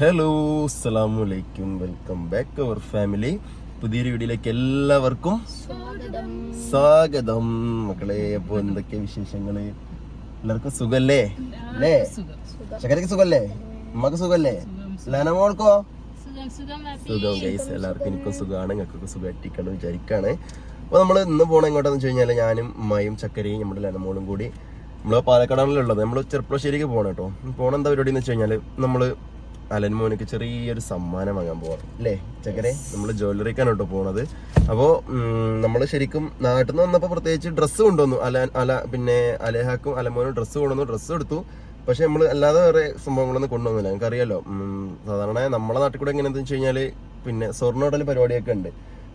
Hello അസ്സലാമലൈക്കും welcome back അവർ family പുതിയൊരു വീഡിയോയിലേക്ക് എല്ലാവർക്കും സ്വാഗതം. മക്കളെ അപ്പൊ എന്തൊക്കെ വിശേഷങ്ങൾ? എല്ലാവർക്കും സുഖല്ലേ? അല്ലേ? ചക്കരക്ക് സുഖല്ലേ? ഉമ്മക്ക് സുഖല്ലേ? ലനമോൾക്കോ സുഖം. ഗൈസ് എല്ലാവർക്കും എനിക്കും സുഖമാണ് നിങ്ങൾക്കൊക്കെ സുഖമായിട്ടിരിക്കണം വിചാരിക്കാണ്. അപ്പൊ നമ്മൾ ഇന്ന് പോണ എങ്ങോട്ടാന്ന് വെച്ച് കഴിഞ്ഞാൽ ഞാനും ഉമ്മയും ചക്കരയും നമ്മുടെ ലനമോളും കൂടി നമ്മൾ പാലക്കാടാണല്ലുള്ളത് നമ്മൾ ചെറുപ്പശ്ശേരിക്ക് പോകണം കേട്ടോ. പോണ എന്താ പരിപാടി എന്ന് വെച്ച് കഴിഞ്ഞാൽ നമ്മൾ അലൻ മോനിക്ക് ചെറിയൊരു സമ്മാനം വാങ്ങാൻ പോവാം. അല്ലേ ചക്കരെ നമ്മൾ ജ്വല്ലറിക്കാണ് കേട്ടോ പോണത്. അപ്പോൾ നമ്മൾ ശരിക്കും നാട്ടിൽ നിന്ന് വന്നപ്പോൾ പ്രത്യേകിച്ച് ഡ്രസ്സ് കൊണ്ടുവന്നു. അല അല പിന്നെ അലേഹാക്കും അലമോനും ഡ്രസ്സ് കൊണ്ടുവന്നു ഡ്രസ്സ് എടുത്തു. പക്ഷെ നമ്മൾ അല്ലാതെ വേറെ സംഭവങ്ങളൊന്നും കൊണ്ടുവന്നില്ല. നിങ്ങൾക്ക് അറിയാലോ സാധാരണ നമ്മളെ നാട്ടിൽ കൂടെ എങ്ങനെയാണെന്ന് വെച്ച് കഴിഞ്ഞാൽ പിന്നെ സ്വർണോടൽ പരിപാടിയൊക്കെ ഉണ്ട്.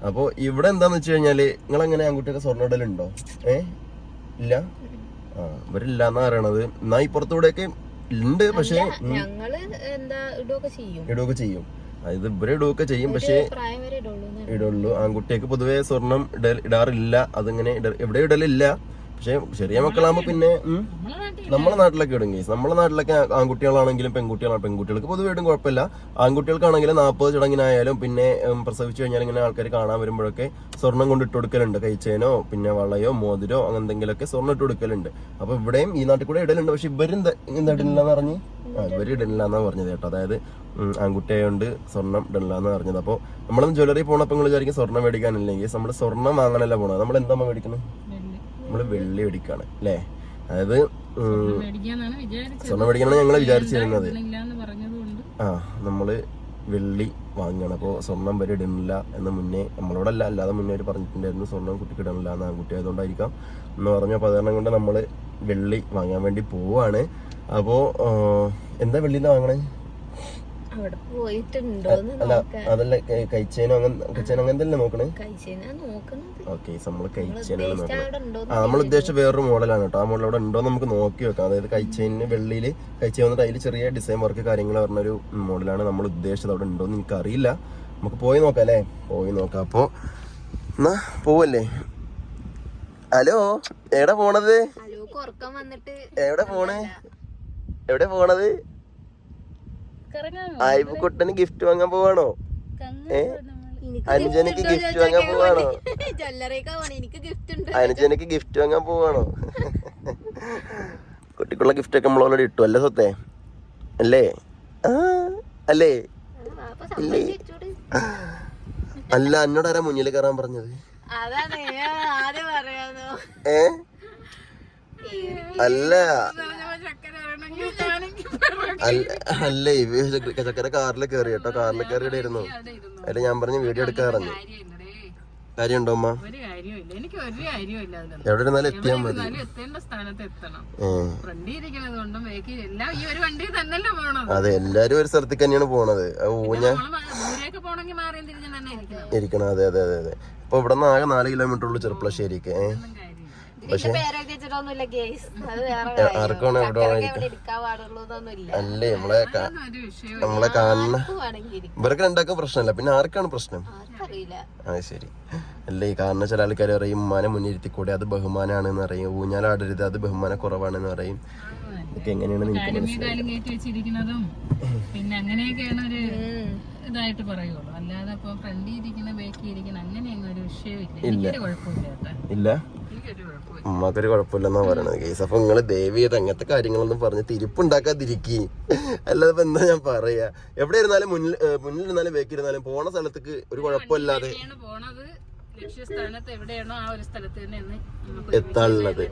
അപ്പോൾ ഇവിടെ എന്താന്ന് വെച്ച് കഴിഞ്ഞാൽ നിങ്ങൾ എങ്ങനെ ആൺകുട്ടിയൊക്കെ സ്വർണോടൽ ഉണ്ടോ? ഏ? ഇല്ല? ആ ഇവരില്ല എന്നാ പറയണത്. എന്നാ ഇപ്പുറത്തൂടെയൊക്കെ ഉണ്ട് പക്ഷേ ഞങ്ങൾ എന്താ ഇടുകയൊക്കെ ചെയ്യും. ഇടുകയൊക്കെ ചെയ്യും. അതായത് ഇവരെ ഇടുകയൊക്കെ ചെയ്യും പക്ഷേ ഇടുള്ളൂ ആൺകുട്ടിയൊക്കെ പൊതുവേ സ്വർണം ഇട- ഇടാറില്ല അതിങ്ങനെ എവിടെ ഇടലില്ല. പക്ഷെ ചെറിയ മക്കളാകുമ്പോ പിന്നെ നമ്മളെ നാട്ടിലൊക്കെ ഇടും കേസ്. നമ്മുടെ നാട്ടിലൊക്കെ ആൺകുട്ടികളാണെങ്കിലും പെൺകുട്ടികളാണ്. പെൺകുട്ടികൾക്ക് പൊതുവെ ഇടും കുഴപ്പമില്ല. ആൺകുട്ടികൾക്കാണെങ്കിലും നാൽപ്പത് ചടങ്ങിനായാലും പിന്നെ പ്രസവിച്ചു കഴിഞ്ഞാൽ ഇങ്ങനെ ആൾക്കാർ കാണാൻ വരുമ്പോഴൊക്കെ സ്വർണം കൊണ്ട് ഇട്ട് കൊടുക്കലുണ്ട്. കൈച്ചേനോ പിന്നെ വളയോ മോതിരോ അങ്ങനെ എന്തെങ്കിലുമൊക്കെ സ്വർണം ഇട്ട് കൊടുക്കലുണ്ട്. അപ്പൊ ഇവിടെയും ഈ നാട്ടിൽ കൂടെ ഇടലുണ്ട്. പക്ഷെ ഇവരും എന്താ ഇടലില്ലെന്ന് പറഞ്ഞ്? ആ ഇവർ ഇടലില്ല എന്നാ പറഞ്ഞത് കേട്ടോ. അതായത് ആൺകുട്ടിയായോണ്ട് സ്വർണം ഇടലില്ല എന്ന് പറഞ്ഞത്. അപ്പോൾ നമ്മളൊന്ന് ജ്വല്ലറി പോണപ്പോൾ നിങ്ങൾ വിചാരിക്കും സ്വർണം മേടിക്കാനില്ലെങ്കിൽ നമ്മൾ സ്വർണം വാങ്ങാനല്ല പോണത്. നമ്മൾ എന്താ മേടിക്കുന്നത് നമ്മൾ വെള്ളി മേടിക്കാണ്. അല്ലേ? അതായത് സ്വർണം മേടിക്കാനാണ് ഞങ്ങൾ വിചാരിച്ചിരുന്നത്. ആ നമ്മൾ വെള്ളി വാങ്ങണം. അപ്പോൾ സ്വർണം വരെ ഇടുന്നില്ല എന്ന് മുന്നേ നമ്മളോടല്ല അല്ലാതെ മുന്നേ ഒരു പറഞ്ഞിട്ടുണ്ടായിരുന്നു സ്വർണം കുട്ടിക്ക് ഇടണില്ല എന്ന് ആൺകുട്ടി ആയതുകൊണ്ടായിരിക്കാം എന്ന് പറഞ്ഞപ്പോൾ പതിനെണ്ണം കൊണ്ട് നമ്മൾ വെള്ളി വാങ്ങാൻ വേണ്ടി പോവാണ്. അപ്പോൾ എന്താ വെള്ളിന്ന് വാങ്ങണേ? അവിടെ പോയിട്ടുണ്ടോന്ന് അല്ല അതല്ല അങ്ങനെ അങ്ങനത്തെ നോക്കണേ? ഓക്കെ നമ്മൾ കൈച്ചേനാണ് നോക്കണത് ആ നമ്മൾ ഉദ്ദേശിച്ച വേറൊരു മോഡലാണ് കേട്ടോ. ആ മോഡൽ അവിടെ ഉണ്ടോ നമുക്ക് നോക്കി വെക്കാം. അതായത് കഴിച്ചതിന് വെള്ളിയിൽ കഴിച്ച വന്നിട്ട് അതിൽ ചെറിയ ഡിസൈൻ വർക്ക് കാര്യങ്ങൾ പറഞ്ഞൊരു മോഡലാണ് നമ്മൾ ഉദ്ദേശിച്ചത്. അവിടെ ഉണ്ടോ എന്ന് എനിക്കറിയില്ല. നമുക്ക് പോയി നോക്കാം അല്ലേ? പോയി നോക്കാം. അപ്പോൾ എന്നാ പോവല്ലേ? ഹലോ എവിടെ പോണത്? എവിടെ പോണേ? എവിടെ പോണത്? കറങ്ങാൻ ആയിപ്പക്കുട്ടന് ഗിഫ്റ്റ് വാങ്ങാൻ പോവാണോ? ഏ? അനുജനക്ക് ഗിഫ്റ്റ് വാങ്ങാൻ പോവാണോ? അനുജനക്ക് ഗിഫ്റ്റ് വാങ്ങാൻ പോവാണോ? കുട്ടിക്കുള്ള ഗിഫ്റ്റ് ഒക്കെ നമ്മൾ ഓൾറെഡി ഇട്ടു. അല്ലേ സ്വത്തെ? അല്ലേ? ആ അല്ലേ? ഇല്ലേ? സമ്മതിച്ചൂട്. അല്ല എന്നോട് ആരാ മുന്നിൽ കയറാൻ പറഞ്ഞത്? ഏ? അല്ല. അല്ല- ഇവ ചക്കര കാറിൽ കയറി കേട്ടോ. കാറിൽ ഇരുന്നു അല്ല ഞാൻ പറഞ്ഞു വീഡിയോ എടുക്കാൻ പറഞ്ഞു കാര്യമുണ്ടോ അമ്മ എവിടെ ഇരുന്നാലും എത്തിയാൽ മതി. അതെ എല്ലാരും ഒരു സ്ഥലത്തേക്ക് തന്നെയാണ് പോണത്. ഊഞ്ഞ ഇരിക്കണം. അതെ അതെ അതെ അതെ. ഇപ്പൊ ഇവിടെ നിന്ന് ആകെ നാല് കിലോമീറ്റർ ഉള്ളു ചെറുപ്പളശ്ശേരിക്ക്. ഏ? വേറെ ആർക്കാണ് എവിടെ അല്ലേ നമ്മളെ നമ്മളെ കാണുന്ന ഇവർക്ക് രണ്ടാക്കും പ്രശ്നമല്ല. പിന്നെ ആർക്കാണ് പ്രശ്നം? അത് ശരി. അല്ലേ ഈ കാണുന്ന ചില ആൾക്കാർ പറയും ഉമ്മാനെ മുന്നിരുത്തി കൂടെ അത് ബഹുമാനാണെന്ന് പറയും. ഊഞ്ഞാലാടരുത് അത് ബഹുമാന കുറവാണെന്ന് പറയും. ഇതൊക്കെ എങ്ങനെയാണ് വെച്ചിരിക്കുന്നതും പിന്നെ അങ്ങനെയൊക്കെയാണ് ഒരു ഇതായിട്ട് പറയുള്ളൂ. അല്ലാതെ ഇപ്പൊ ഫ്രണ്ടി ഇരിക്കുന്ന ബേക്കി ഇരിക്കുന്ന അങ്ങനെയൊന്നും ഒരു വിഷയമില്ല ഇല്ല. കുഴപ്പമില്ലെന്നാ പറയണത്. കേസ്. അപ്പൊ നിങ്ങൾ ദേവി അങ്ങനത്തെ കാര്യങ്ങളൊന്നും പറഞ്ഞ് തിരിപ്പുണ്ടാക്കാതിരിക്കി. അല്ലാതെ ഇപ്പൊ എന്താ ഞാൻ പറയാ? എവിടെ ഇരുന്നാലും മുന്നിൽ ഏ, മുന്നിൽ ഇരുന്നാലും ബേക്കി ഇരുന്നാലും പോണ സ്ഥലത്തേക്ക് ഒരു കുഴപ്പമില്ലാതെ പോണത്. ലക്ഷ്യസ്ഥാനത്ത് എവിടെയാണോ ആ ഒരു സ്ഥലത്ത് തന്നെ എത്താനുള്ളത്.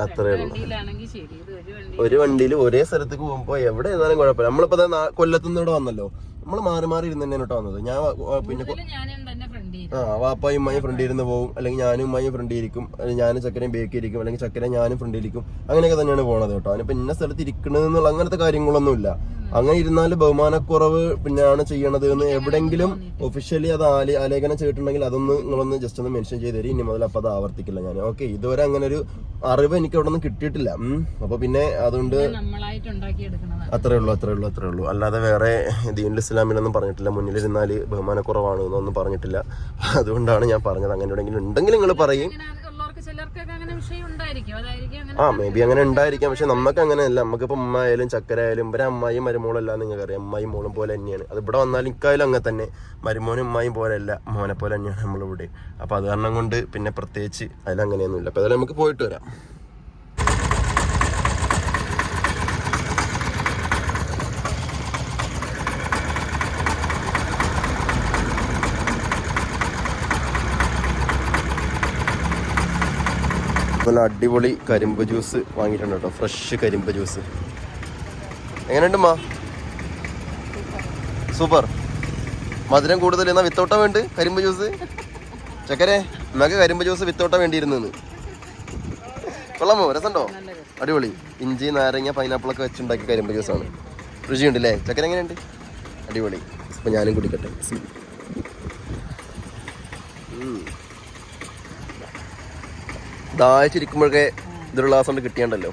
അത്രേ ഉള്ളൂ. ഒരു വണ്ടിയിൽ ഒരേ സ്ഥലത്തേക്ക് പോകുമ്പോ എവിടെ ഇരുന്നാലും കുഴപ്പമില്ല. നമ്മളിപ്പോ ദാ നാ- കൊല്ലത്തുനിന്ന് ഇവിടെ വന്നല്ലോ. നമ്മൾ മാറി മാറി ഇരുന്ന് തന്നെ കേട്ടോ വന്നത്. ഞാൻ പിന്നെ ഫ്രണ്ടി ആ വാപ്പായും ഉമ്മയും ഫ്രണ്ടിൽ ഇരുന്ന് പോകും അല്ലെങ്കിൽ ഞാനും ഉമ്മയും ഫ്രണ്ടിൽ ഇരിക്കും. അല്ലെങ്കിൽ ഞാനും ചക്കരയും ബേക്കി ഇരിക്കും അല്ലെങ്കിൽ ചക്കരയും ഞാനും ഫ്രണ്ടിൽ ഇരിക്കും. അങ്ങനെയൊക്കെ തന്നെയാണ് പോണത് കേട്ടോ. അതിനിപ്പോ ഇന്ന സ്ഥലത്ത് ഇരിക്കണമെന്നുള്ള അങ്ങനത്തെ കാര്യങ്ങളൊന്നുമില്ല. അങ്ങനെ ഇരുന്നാൽ ബഹുമാനക്കുറവ് പിന്നെയാണ് ചെയ്യണത് എന്ന് എവിടെങ്കിലും ഒഫീഷ്യലി അത് ആലേ ആലേഖനം ചെയ്തിട്ടുണ്ടെങ്കിൽ അതൊന്ന് നിങ്ങളൊന്ന് ജസ്റ്റ് ഒന്ന് മെൻഷൻ ചെയ്ത് തരും. ഇനി മുതൽ അപ്പൊ അത് ആവർത്തിക്കില്ല ഞാൻ. ഓക്കെ ഇതുവരെ അങ്ങനെ ഒരു അറിവ് എനിക്ക് അവിടെ നിന്ന് കിട്ടിയിട്ടില്ല. അപ്പോൾ അപ്പൊ പിന്നെ അതുകൊണ്ട് അത്രേ ഉള്ളൂ അത്രേ ഉള്ളൂ അത്രേ ഉള്ളൂ. അല്ലാതെ വേറെ ദീനുൽ ഇസ്ലാമിനൊന്നും പറഞ്ഞിട്ടില്ല. മുന്നിലിരുന്നാൽ ബഹുമാനക്കുറവാണ് എന്നൊന്നും പറഞ്ഞിട്ടില്ല. അതുകൊണ്ടാണ് ഞാൻ പറഞ്ഞത്. അങ്ങനെ എവിടെയെങ്കിലും ഉണ്ടെങ്കിൽ നിങ്ങൾ പറയും. ആ മേ ബി അങ്ങനെ ഉണ്ടായിരിക്കാം. പക്ഷെ നമുക്ക് അങ്ങനെയല്ല. നമുക്കിപ്പോ ഉമ്മ ആയാലും ചക്കര ആയാലും ഇവരെ അമ്മായും നിങ്ങൾക്ക് അറിയാം. അമ്മായും മോളും പോലെ തന്നെയാണ്. അത് ഇവിടെ വന്നാലും ഇക്കായാലും അങ്ങനെ തന്നെ. മരുമോനും ഉമ്മായും പോലെയല്ല മോനെ പോലെ തന്നെയാണ് നമ്മളിവിടെ. അപ്പൊ അത് കാരണം കൊണ്ട് പിന്നെ പ്രത്യേകിച്ച് അതിലങ്ങനെയൊന്നുമില്ല. അപ്പൊ അതിൽ നമുക്ക് പോയിട്ട് വരാം. നല്ല അടിപൊളി കരിമ്പ് ജ്യൂസ് വാങ്ങിയിട്ടുണ്ട് കേട്ടോ. ഫ്രഷ് കരിമ്പ് ജ്യൂസ്. എങ്ങനെയുണ്ട് മാ സൂപ്പർ മധുരം കൂടുതൽ എന്നാ വിത്തോട്ടം വേണ്ട? കരിമ്പ് ജ്യൂസ്? ചക്കരെ നമുക്ക് കരിമ്പ് ജ്യൂസ് വിത്തോട്ടം വേണ്ടിയിരുന്നു കൊള്ളാമോ? രസമുണ്ടോ? അടിപൊളി. ഇഞ്ചി നാരങ്ങ പൈനാപ്പിൾ ഒക്കെ വെച്ചുണ്ടാക്കിയ കരിമ്പ് ജ്യൂസാണ്. രുചിയുണ്ട് അല്ലേ ചക്കര എങ്ങനെയുണ്ട്? അടിപൊളി. ഇപ്പം ഞാനും കുടിക്കട്ടെ. ദാഹിച്ചിരിക്കുമ്പോഴൊക്കെ ഇതൊരു ഗ്ലാസ് കൊണ്ട് കിട്ടിയാണ്ടല്ലോ.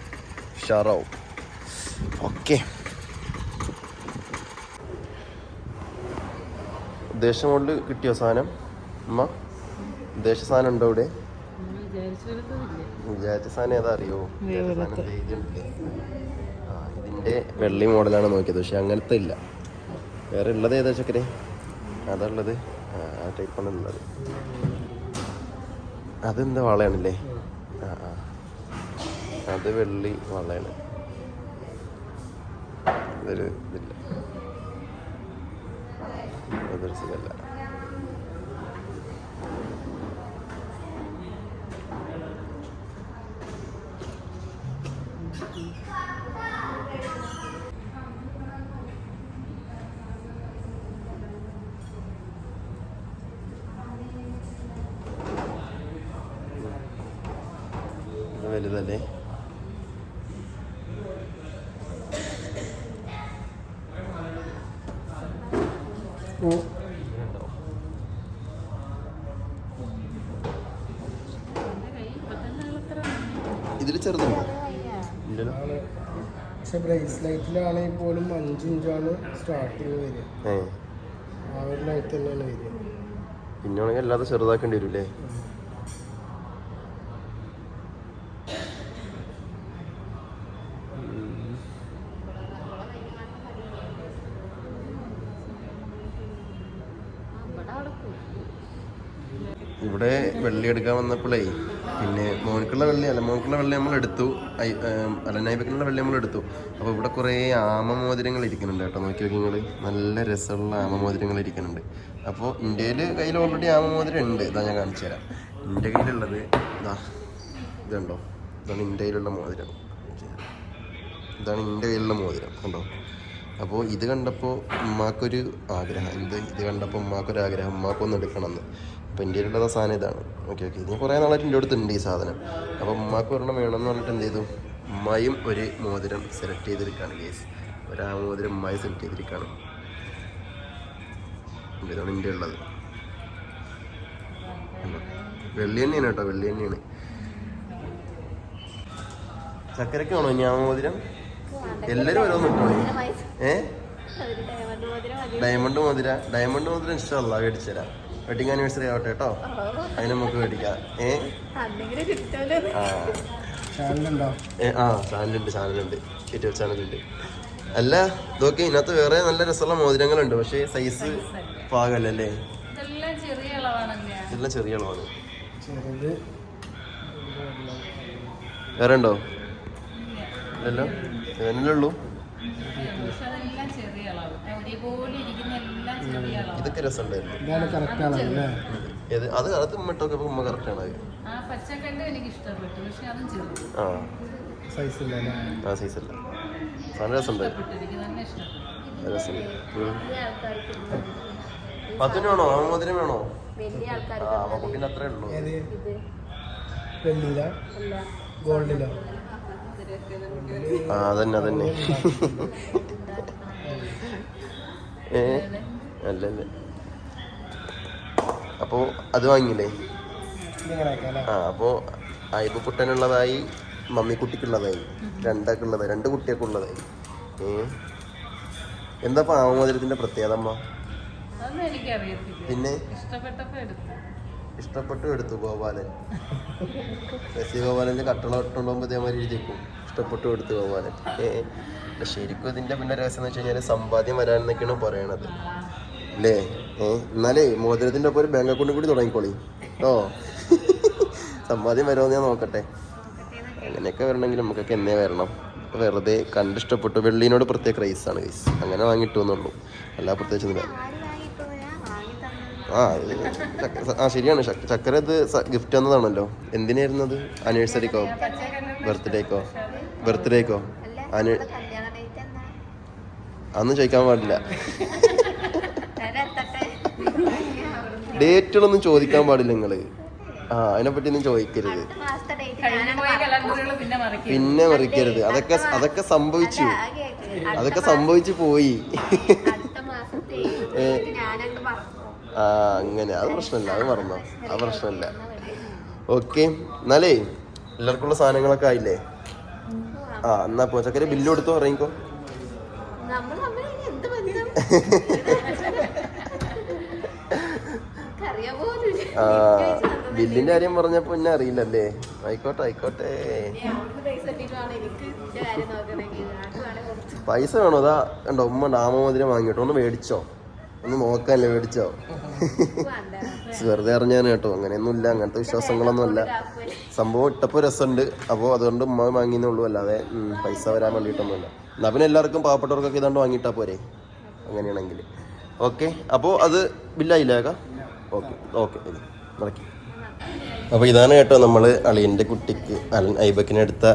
ഉഷാറാവും. ഓക്കെ ഉദ്ദേശം കൊണ്ട് കിട്ടിയോ സാധനം? അമ്മ ഉദ്ദേശ സാധനം ഉണ്ടോ ഇവിടെ? വിചാരിച്ച സാധനം ഏതാ അറിയോ ഇതിന്റെ വെള്ളി മോഡലാണ് നോക്കിയത് പക്ഷെ അങ്ങനത്തെ ഇല്ല. വേറെ ഉള്ളത് ഏതാ ചക്കരെ? അതാ ഉള്ളത്. ആ ടൈപ്പാണ് ഉള്ളത്. അതെന്താ വളയാണല്ലേ? അത് വെള്ളി വളയാണ് ഇതൊരു ഇതില്ല. അതൊരു സുഖമല്ല വലുതല്ലേ എന്റെ കൈ ഇപ്പൊ തന്നെ ആളത്ര ഇതിൽ ചെറുതുണ്ടോ ഇല്ലല്ലോ പക്ഷെ ബ്രേസ്ലൈറ്റിലാണെങ്കിൽ പോലും അഞ്ച് ഇഞ്ചാണ് സ്റ്റാർട്ടിങ് വരിക. ആ ഒരു ലൈറ്റ് തന്നെയാണ് വരിക. പിന്നെ ആണെങ്കിൽ അല്ലാതെ ചെറുതാക്കേണ്ടി വരും അല്ലേ ഇവിടെ വെള്ളി എടുക്കാൻ വന്നപ്പോഴേ പിന്നെ മോനിക്കുള്ള വെള്ളി അല്ല മോനിക്കുള്ള വെള്ളി നമ്മൾ എടുത്തു. അല്ല നൈബക്കിനുള്ള വെള്ളി നമ്മൾ എടുത്തു. അപ്പോൾ ഇവിടെ കുറേ ആമമോതിരങ്ങൾ ഇരിക്കുന്നുണ്ട് കേട്ടോ. നോക്കി നോക്കി നിങ്ങൾ നല്ല രസമുള്ള ആമമോതിരങ്ങൾ ഇരിക്കുന്നുണ്ട്. അപ്പോൾ ഇന്ത്യയിൽ കയ്യിൽ ഓൾറെഡി ആമമോതിരം ഉണ്ട്. ഇതാ ഞാൻ കാണിച്ചു തരാം. എന്റെ കയ്യിലുള്ളത് ഇതാ ഇതുണ്ടോ? ഇതാണ് ഇന്ത്യയിലുള്ള മോതിരം. ഇതാണ് എന്റെ കയ്യിലുള്ള മോതിരം കണ്ടോ? അപ്പോൾ ഇത് കണ്ടപ്പോൾ ഉമ്മാക്കൊരു ആഗ്രഹം. എന്ത്? ഇത് കണ്ടപ്പോൾ ഉമ്മാക്കൊരു ആഗ്രഹം. ഉമ്മാക്കൊന്ന് എടുക്കണമെന്ന്. അപ്പോൾ എന്റെ കയ്യിലുള്ള സാധനം ഇതാണ്. ഓക്കെ ഓക്കെ ഇനി കുറേ നാളായിട്ട് എന്റെ അടുത്തുണ്ട് ഈ സാധനം. അപ്പോൾ ഉമ്മാക്ക് ഒരെണ്ണം വേണമെന്ന് പറഞ്ഞിട്ട് എന്ത് ചെയ്തു? ഉമ്മയും ഒരു മോതിരം സെലക്ട് ചെയ്തിരിക്കുകയാണ് കേസ് ഒരാ ആ മോതിരം ഉമ്മായി സെലക്ട് ചെയ്തിരിക്കുകയാണ്. ഇതാണ് എന്റെ ഉള്ളത്? വെള്ളി തന്നെയാണ് കേട്ടോ വെള്ളി തന്നെയാണ് ചക്കരക്ക് വേണോ ഞാൻ മോതിരം? എല്ലാരും ഓരോന്ന് ഇട്ടോളി ഏ? ഡയമണ്ട് മോതിര ഡയമണ്ട് മോതിരം? ഇഷ്ടമല്ല മേടിച്ചുതരാം വെഡിങ് ആനിവേഴ്സറി ആവട്ടെ കേട്ടോ അതിന് നമുക്ക് മേടിക്കാം. ഏ? ആ. ചാനലുണ്ടോ? ചാനലുണ്ട് ചാനലുണ്ട്. യൂട്യൂബ് ചാനലുണ്ട്. അല്ല ഇതൊക്കെ ഇതിനകത്ത് വേറെ നല്ല രസമുള്ള മോതിരങ്ങളുണ്ട്. പക്ഷേ സൈസ് പാകല്ലേ ഇതെല്ലാം ചെറിയ അളവാണല്ലേ? ഇതെല്ലാം ചെറിയ അളവാണ്. ചെറുത്. വേറെ ഉണ്ടോ? ഇല്ലല്ലോ. ഇതന്നെ ഉള്ളൂ ഒരേപോലെ ഇരിക്കുന്ന ചെറിയ അളവ്. ഇതൊക്കെ രസമുണ്ടായിരുന്നു. ഏത്? അത് അത് ഉമ്മട്ടൊക്കെ ഉമ്മ കറക്റ്റാണ്? അത് ആ പച്ചക്കണ്ട് എനിക്ക് ഇഷ്ടപ്പെട്ടു. പക്ഷെ അതും ചെറുത്. ആ. സൈസ് ഇല്ലല്ലേ ആ സൈസ് അല്ല സാധനം രസമുണ്ട്. ഇഷ്ടപ്പെട്ടു. എനിക്ക് തന്നെ ഇഷ്ടപ്പെട്ടു. പത്തിന് വേണോ? ആ വേണോ? ആ അപ്പൊ പിന്നെ അത്രേ ഉള്ളൂ. വെള്ളിയില ഗോൾഡിലോ? ആ അതന്നെ അതന്നെ. ഏ? അല്ലല്ലേ. അപ്പോൾ അത് വാങ്ങിയില്ലേ? ആ അപ്പോൾ അയബ് കുട്ടനുള്ളതായി മമ്മി മമ്മിക്കുട്ടിക്കുള്ളതായി രണ്ടൊക്കെ ഉള്ളതായി രണ്ട് കുട്ടിയൊക്കെ ഉള്ളതായി. ഏ? എന്താ പാവമോതിരത്തിന്റെ പ്രത്യേകത അമ്മ? പിന്നെ? ഇഷ്ടപ്പെട്ടു എടുത്തു ഗോപാലൻ. ശശി ഗോപാലന്റെ കട്ടള ഇട്ടുണ്ടാകുമ്പോൾ ഇതേമാതിരി എഴുതിയേക്കും ഇഷ്ടപ്പെട്ടു എടുത്തു ഗോപാലൻ. ഏ ശരിക്കും ഇതിന്റെ പിന്നെ രസം എന്ന് വെച്ച് കഴിഞ്ഞാൽ സമ്പാദ്യം വരാനെന്നൊക്കെയാണ് പറയണത്. അല്ലേ എന്നാലേ മോതിരത്തിന്റെ ഒപ്പം ഒരു ബാങ്ക് അക്കൗണ്ട് കൂടി തുടങ്ങിക്കോളി. ഓ സമ്പാദ്യം വരുമോ ഞാൻ നോക്കട്ടെ. അങ്ങനെയൊക്കെ വരണമെങ്കിൽ നമുക്കൊക്കെ എന്നേ വരണം. വെറുതെ കണ്ടിഷ്ടപ്പെട്ടു വെള്ളിനോട് പ്രത്യേക ആണ് ഗൈസ് അങ്ങനെ വാങ്ങിട്ടു എന്നുള്ളൂ. അല്ല പ്രത്യേകിച്ച് ഒന്നും ആ ആ ശരിയാണ്. ചക്കര ഇത് ഗിഫ്റ്റ് തന്നതാണല്ലോ. എന്തിനായിരുന്നു അത്? ആനിവേഴ്സറിക്കോ ബർത്ത്ഡേക്കോ ബർത്ത്ഡേക്കോ എന്നാ ചോദിക്കാൻ പാടില്ല വരെ എത്തട്ടെ ഡേറ്റുകളൊന്നും ചോദിക്കാൻ പാടില്ല നിങ്ങൾ. ആ അതിനെപ്പറ്റി ഒന്നും ചോദിക്കരുത് പിന്നെ മറക്കി. പിന്നെ മറിക്കരുത്. അതൊക്കെ അതൊക്കെ സംഭവിച്ചു. അതൊക്കെ സംഭവിച്ചു പോയി. ആ അങ്ങനെ. അത് പ്രശ്നമില്ല. അത് മറന്നോ. അത് പ്രശ്നമില്ല. ഓക്കെ. എന്നാലേ എല്ലാവർക്കുള്ള സാധനങ്ങളൊക്കെ ആയില്ലേ? ആ എന്നാ പോ ചക്കര ബില്ല് കൊടുത്തോ? ഇറങ്ങിക്കോ നമ്മൾ തമ്മിൽ ഇനി എന്ത് ബന്ധം അറിയാൻ പോലും ആ ബില്ലിന്റെ കാര്യം പറഞ്ഞപ്പോ പിന്നെ അറിയില്ലല്ലേ? ആയിക്കോട്ടെ ആയിക്കോട്ടെ. പൈസ വേണം? അതാ കണ്ടോ ഉമ്മ നാമമോതിരം വാങ്ങിട്ടോ ഒന്ന് മേടിച്ചോ. ഒന്ന് നോക്കാനല്ലേ മേടിച്ചോ? വെറുതെ അറിഞ്ഞാണ് കേട്ടോ. അങ്ങനെയൊന്നും ഇല്ല അങ്ങനത്തെ വിശ്വാസങ്ങളൊന്നും അല്ല സംഭവം ഇട്ടപ്പോൾ രസമുണ്ട്. അപ്പോൾ അതുകൊണ്ട് ഉമ്മ വാങ്ങിയെന്നുള്ളൂ. അല്ലാതെ പൈസ വരാൻ വേണ്ടിയിട്ടൊന്നുമില്ല. എന്നാൽ പിന്നെ എല്ലാവർക്കും പാവപ്പെട്ടവർക്കൊക്കെ ഇതാണ്ട് വാങ്ങിയിട്ടാ പോരെ. അങ്ങനെയാണെങ്കിൽ. ഓക്കെ അപ്പോൾ അത് ബില്ലായില്ലേക്ക ഓക്കെ ഓക്കെ നടക്കി. അപ്പോൾ ഇതാണ് കേട്ടോ നമ്മൾ അളിയന്റെ കുട്ടിക്ക് അലൻ ഐബക്കിനെടുത്ത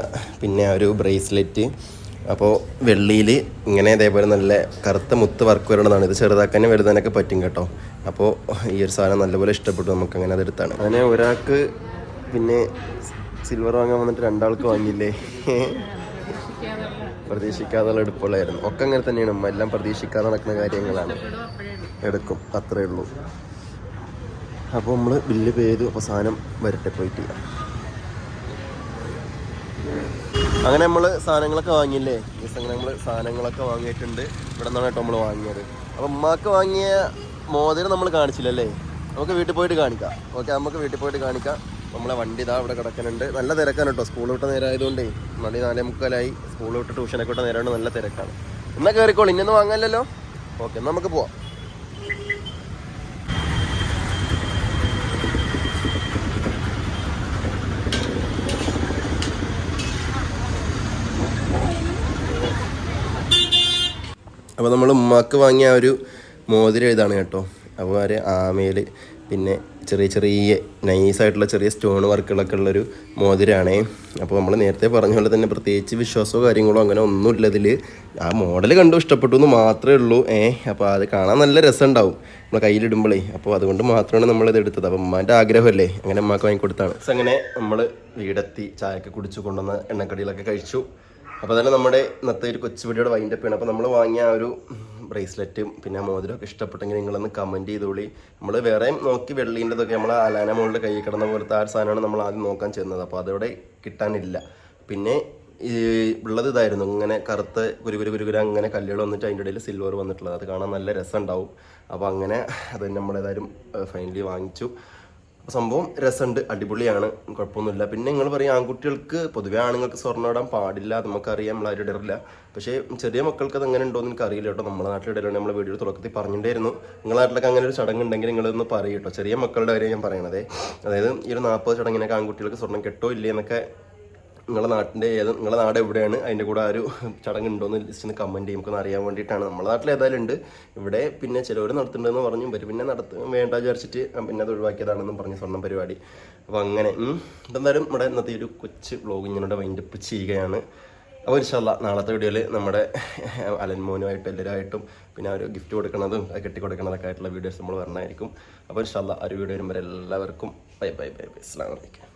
പിന്നെ ആ ഒരു ബ്രേസ്ലെറ്റ്. അപ്പോൾ വെള്ളിയിൽ ഇങ്ങനെ ഇതേപോലെ നല്ല കറുത്ത മുത്ത് വർക്ക് വരേണ്ടതാണ് ഇത് ചെറുതാക്കാനും വലുതാനൊക്കെ പറ്റും കേട്ടോ. അപ്പോൾ ഈ ഒരു സാധനം നല്ലപോലെ ഇഷ്ടപ്പെട്ടു. നമുക്ക് അങ്ങനെ അതെടുത്താണ് അങ്ങനെ ഒരാൾക്ക് പിന്നെ സിൽവർ വാങ്ങാൻ വന്നിട്ട് രണ്ടാൾക്ക് വാങ്ങിയില്ലേ? പ്രതീക്ഷിക്കാതുള്ള എടുപ്പുള്ളായിരുന്നു ഒക്കെ അങ്ങനെ തന്നെയാണ്. എല്ലാം പ്രതീക്ഷിക്കാതെ നടക്കുന്ന കാര്യങ്ങളാണ്. എടുക്കും. അത്രേ ഉള്ളൂ. അപ്പോൾ നമ്മൾ ബില്ല് പേ ചെയ്തു. അപ്പോൾ സാധനം വരട്ടെ പോയിട്ട്. അങ്ങനെ നമ്മൾ സാധനങ്ങളൊക്കെ വാങ്ങിയില്ലേ? ജസ് അങ്ങനെ നമ്മൾ സാധനങ്ങളൊക്കെ വാങ്ങിയിട്ടുണ്ട്. ഇവിടെ നിന്നാണ് കേട്ടോ നമ്മൾ വാങ്ങിയത്. അപ്പോൾ ഉമ്മാക്ക് വാങ്ങിയ മോതിരം നമ്മൾ കാണിച്ചില്ലല്ലേ? നമുക്ക് വീട്ടിൽ പോയിട്ട് കാണിക്കാം. ഓക്കെ നമുക്ക് വീട്ടിൽ പോയിട്ട് കാണിക്കാം. നമ്മളെ വണ്ടി ഇതാ ഇവിടെ കിടക്കുന്നുണ്ട്. നല്ല തിരക്കാണ് കേട്ടോ. സ്കൂൾ വിട്ട നേരമായതുകൊണ്ടേ മണി നാലേ മുക്കാലായി. സ്കൂൾ വിട്ട് ട്യൂഷനൊക്കെ വിട്ട നേരമാണ് നല്ല തിരക്കാണ്. എന്നാൽ കയറിക്കോളൂ ഇന്നൊന്നും വാങ്ങാനല്ലോ ഓക്കെ നമുക്ക് പോവാം. അപ്പോൾ നമ്മൾ ഉമ്മാക്ക് വാങ്ങിയ ഒരു മോതിരം ഇതാണ് കേട്ടോ. അപ്പോൾ ഒരു ആമയിൽ പിന്നെ ചെറിയ ചെറിയ നൈസായിട്ടുള്ള ചെറിയ സ്റ്റോൺ വർക്കുകളൊക്കെ ഉള്ളൊരു മോതിരമാണേ അപ്പോൾ നമ്മൾ നേരത്തെ പറഞ്ഞ പോലെ തന്നെ പ്രത്യേകിച്ച് വിശ്വാസമോ കാര്യങ്ങളോ അങ്ങനെ ഒന്നുമില്ല ഇതിൽ ആ മോഡൽ കണ്ടു ഇഷ്ടപ്പെട്ടു എന്ന് മാത്രമേ ഉള്ളൂ. ഏ അപ്പോൾ അത് കാണാൻ നല്ല രസമുണ്ടാവും നമ്മളെ കയ്യിലിടുമ്പോഴേ അപ്പോൾ അതുകൊണ്ട് മാത്രമാണ് നമ്മളിത് എടുത്തത്. അപ്പോൾ ഉമ്മാന്റെ ആഗ്രഹമല്ലേ? അങ്ങനെ ഉമ്മാക്ക് വാങ്ങിക്കൊടുത്താണ്. അങ്ങനെ നമ്മൾ വീടെത്തി ചായയൊക്കെ കുടിച്ചു കൊണ്ടുവന്ന എണ്ണക്കടികളൊക്കെ കഴിച്ചു. അപ്പോൾ തന്നെ നമ്മുടെ ഇന്നത്തെ ഒരു കൊച്ചു വീഡിയോയുടെ വൈൻഡപ്പ് ആണ്. അപ്പോൾ നമ്മൾ വാങ്ങിയ ആ ഒരു ബ്രേസ്ലെറ്റും പിന്നെ മോതിരമൊക്കെ ഇഷ്ടപ്പെട്ടെങ്കിൽ നിങ്ങളൊന്ന് കമന്റ് ചെയ്തോളി. നമ്മൾ വേറെയും നോക്കി വെള്ളീന്റെതൊക്കെ നമ്മൾ അലാന മോളുടെ കയ്യിൽ കിടന്ന പോലത്തെ ആ ഒരു സാധനമാണ് നമ്മൾ ആദ്യം നോക്കാൻ ചെന്നത്. അപ്പോൾ അതവിടെ കിട്ടാനില്ല. പിന്നെ ഉള്ളത് ഇതായിരുന്നു ഇങ്ങനെ കറുത്ത കുരുകുരു കുരുകുര അങ്ങനെ കല്ലുകൾ വന്നിട്ട് അതിന്റെ ഇടയിൽ സിൽവർ വന്നിട്ടുള്ളത്. അത് കാണാൻ നല്ല രസമുണ്ടാവും. അപ്പോൾ അങ്ങനെ അത് നമ്മളേതായാലും ഫൈനലി വാങ്ങിച്ചു. സംഭവം രസമുണ്ട് അടിപൊളിയാണ്. കുഴപ്പമൊന്നുമില്ല. പിന്നെ നിങ്ങൾ പറയും ആൺകുട്ടികൾക്ക് പൊതുവേ ആണുങ്ങൾക്ക് സ്വർണം ഇടാൻ പാടില്ല നമുക്കറിയാം നമ്മൾ ആരും ഇടറില്ല. പക്ഷേ ചെറിയ മക്കൾക്ക് അത് എങ്ങനെ ഉണ്ടോ എന്ന് എനിക്ക് അറിയില്ല കേട്ടോ. നമ്മുടെ നാട്ടിൽ ഇടലാണ് നമ്മൾ വീഡിയോ തുടക്കത്തിൽ പറഞ്ഞിട്ടുണ്ടായിരുന്നു. നിങ്ങളുടെ നാട്ടിലൊക്കെ അങ്ങനെ ഒരു ചടങ്ങ് ഉണ്ടെങ്കിൽ നിങ്ങളൊന്ന് പറയും കേട്ടോ. ചെറിയ മക്കളുടെ കാര്യം ഞാൻ പറയണത്. അതായത് ഈ ഒരു നാൽപ്പത് ചടങ്ങിനൊക്കെ ആൺകുട്ടികൾക്ക് സ്വർണം കെട്ടോ ഇല്ലേ എന്നൊക്കെ നിങ്ങളുടെ നാട്ടിന്റെ ഏത് നിങ്ങളുടെ നാട് എവിടെയാണ്? അതിന്റെ കൂടെ ആ ഒരു ചടങ്ങ് ഉണ്ടോ എന്ന് ജസ്റ്റ് ഒന്ന് കമന്റ് ചെയ്യും. നമുക്കൊന്ന് അറിയാൻ വേണ്ടിയിട്ടാണ്. നമ്മുടെ നാട്ടിൽ ഏതായാലും ഉണ്ട്. ഇവിടെ പിന്നെ ചിലവർ നടത്തുന്നുണ്ടെന്ന് പറഞ്ഞു. ഇവർ പിന്നെ നടത്ത വേണ്ട വിചാരിച്ചിട്ട് പിന്നെ അത് ഒഴിവാക്കിയതാണെന്നും പറഞ്ഞു സ്വർണം പരിപാടി. അപ്പോൾ അങ്ങനെ. എന്തായാലും നമ്മുടെ ഇന്നത്തെ ഒരു കൊച്ച് വ്ളോഗ് ഇങ്ങനെ വൈൻഡപ്പ് ചെയ്യുകയാണ്. അപ്പോൾ ഇൻഷാല്ല നാളത്തെ വീഡിയോയിൽ നമ്മുടെ അലൻമോനുമായിട്ടും എല്ലാവരുമായിട്ടും പിന്നെ ഒരു ഗിഫ്റ്റ് കൊടുക്കുന്നതും കെട്ടി കൊടുക്കുന്നതൊക്കെ ആയിട്ടുള്ള വീഡിയോസ് നമ്മൾ വരണമായിരിക്കും അപ്പോൾ ഇൻഷാല്ല ഒരു വീഡിയോ വരുമ്പോൾ എല്ലാവർക്കും ബൈ ബൈ ബൈ ബൈ അസ്സാം വലൈക്കും